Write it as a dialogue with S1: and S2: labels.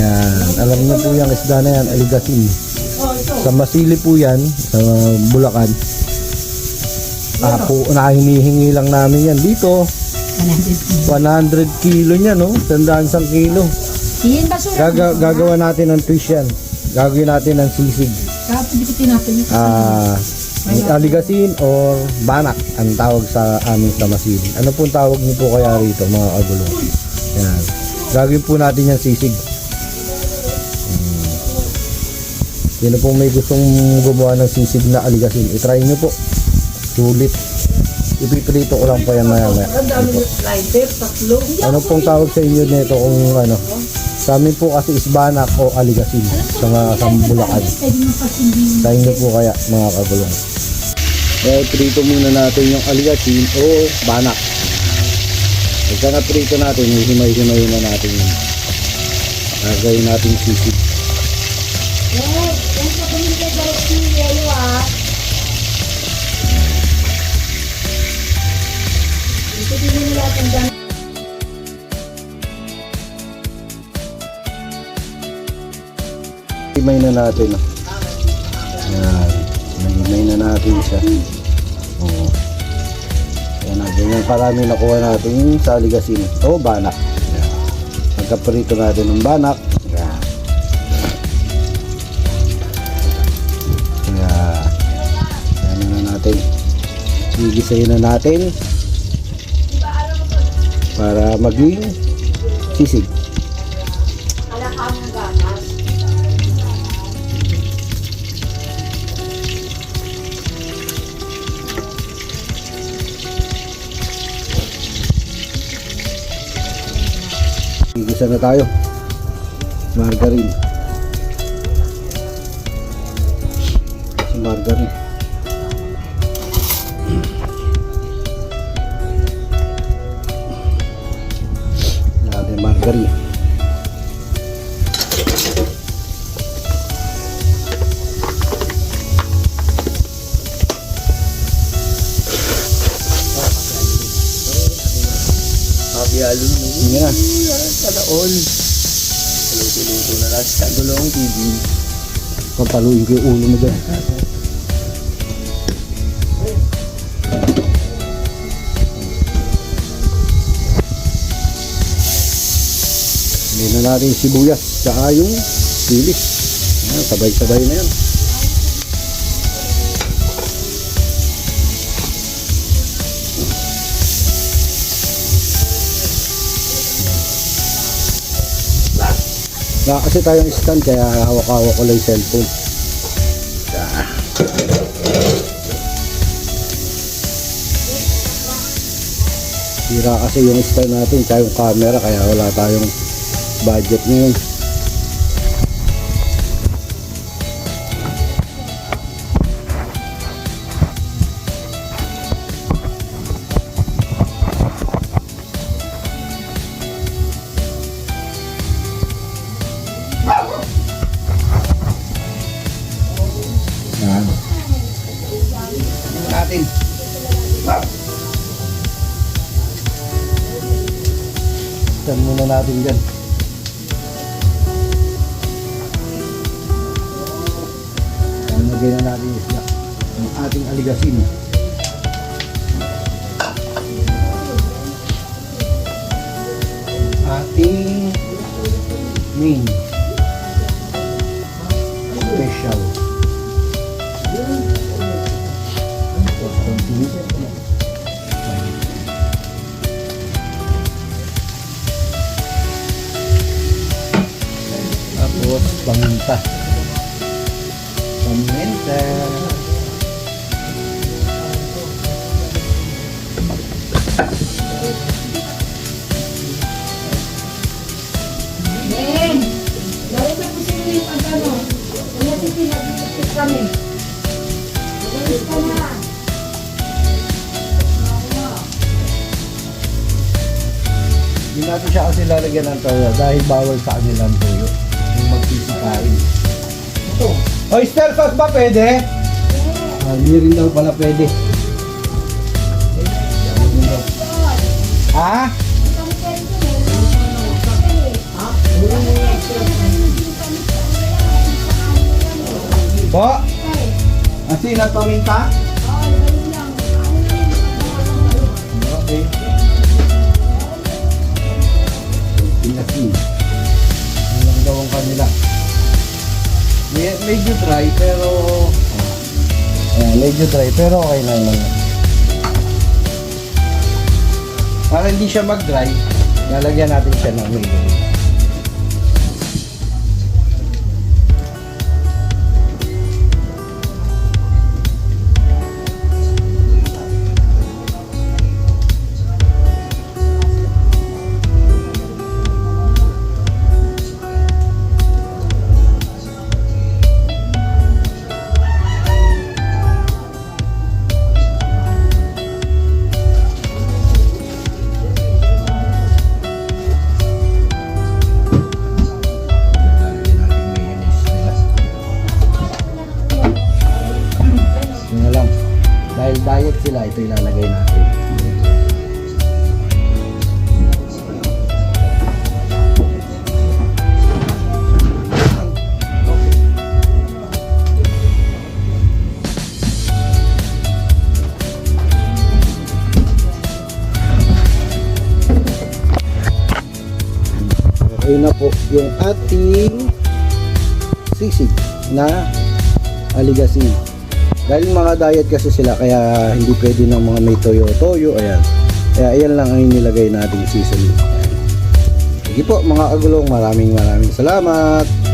S1: Yan. Alam niyo po yung isda na yan, aligasin. Sa Masili po yan, sa Bulacan. Ah, po, na hinihingi lang namin yan. Dito, 100 kilo niya, no? Tandaan sang kilo. Gaga gagawa natin ng fish yan. Gagawin natin ng sisig. Ah, aligasin or banak ang tawag sa amin sa Masili. Ano pong tawag niyo po kaya rito, mga kagulong? Yan. Gagawin po natin yung sisig. Sino pong may gustong gumawa ng sisig na aligasin, itry nyo po. Sulit. Ipiprito ko lang po yan maya maya.
S2: Tatlo.
S1: Ano pong tawag sa inyo nito kung ano? Sa amin po kasi is banak o aligasin sa mga sa Bulacan.
S3: Pwede mo pasindi.
S1: Sa inyo po kaya mga kagulong. Eh, prito muna natin yung aligasin o banak. Pagka na prito natin, himay-himay na natin yun. Gagawin natin sisig.
S3: Eh, yan sa kuminti direct ni Leo ah. Ito din nila natin dyan.
S1: Himay na natin. Yan. Himay na natin siya. Oo. Yan na. Ganyan karami nakuha natin yung sa aligasin o banak. Yan. Pagkaprito natin ng banak. Natin. Gigisayin na natin para maging sisig. Gigisa na tayo. Margarine. Margarine. Margarine.
S2: Mabiyalo no.
S1: Sige na.
S2: Sana all. Luto-luto na lang sa gulong TV.
S1: Pampaluin ko yung ulo mo dyan. Hindi na natin sibuyas tsaka yung sili. Sabay-sabay na yan. Wala kasi tayong stand kaya hawak-hawak ko lang cellphone. Sira kasi yung stand natin kaya yung camera kaya wala tayong budget ngayon. Yan. Natin. Stand muna natin dyan. Lagay na natin isda. Ang ating aligasin. Ating main. Special. Tapos paminta.
S3: Pinag-iipit kami. Magalis ka na.
S1: Hindi natin siya kasi lalagyan ng toyo dahil bawal sa kanila ang toyo. Yung magpipikain. Ito. Oyster sauce ba pwede? Ah, hindi rin daw pala pwede. Ha? Po?
S3: Ah,
S1: Asin at paminta? Okay. Pinasin. Ano daw ang kanila? May, medyo dry pero... Ayan, medyo dry pero okay na naman. Para hindi siya mag-dry, lalagyan natin siya ng mayo. Sila, ito ilalagay natin. Okay na po yung ating sisig na aligasin. Dahil mga diet kasi sila kaya hindi pwede ng mga may toyo-toyo. Ayan. Kaya ayan lang ang inilagay nating seasoning. Ayan. Sige po mga agulong, maraming maraming salamat.